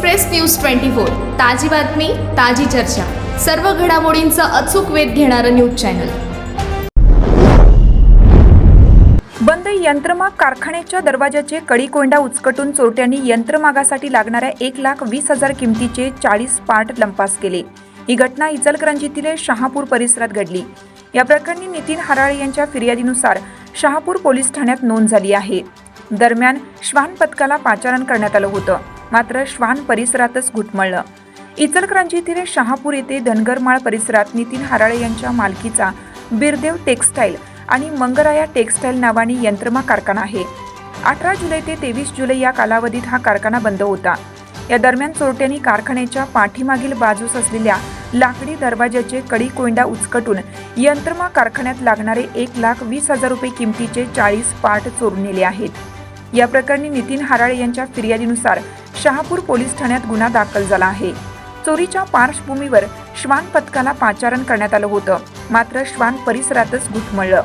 Express news twenty four ताजी बातमी ताजी चर्चा. सर्व घडामोडींचा अचूक वेध घेणारं न्यूज चॅनल. बंद यंत्रमाग कारखान्याच्या दरवाजाचे कडी कोंडा उचकटून चोरट्यांनी यंत्रमागासाठी लागणाऱ्या एक लाख वीस हजार किमतीचे चाळीस पार्ट लंपास केले. ही घटना इचलकरंजीतील शहापूर परिसरात घडली. या प्रकरणी नितीन हराळे यांच्या फिर्यादीनुसार शहापूर पोलीस ठाण्यात नोंद झाली आहे. दरम्यान श्वान पथकाला पाचारण करण्यात आलं होतं. मात्र श्वान परिसरातच घुटमळलं. इचलकरंजीतील शहापूर येथे धनगरमाळ परिसरात नितीन हराळे यांच्या मालकीचा बिरदेव टेक्स्टाईल आणि मंगराया टेक्स्टाईल नावाने यंत्रमा कारखाना आहे. अठरा जुलै ते तेवीस जुलै या कालावधीत हा कारखाना बंद होता. या दरम्यान चोरट्यांनी कारखान्याच्या पाठीमागील बाजूस असलेल्या लाकडी दरवाज्याचे कडी कोंडा उचकटून यंत्रमा कारखान्यात लागणारे एक लाख वीस हजार रुपये किमतीचे चाळीस पार्ट चोरून नेले आहेत. या प्रकरणी नितीन हराळे यांच्या फिर्यादीनुसार शहापूर पोलीस ठाण्यात गुन्हा दाखल झाला आहे. चोरीच्या पार्श्वभूमीवर श्वान पथकाला पाचारण करण्यात आलं होतं. मात्र श्वान परिसरातच घुटमळलं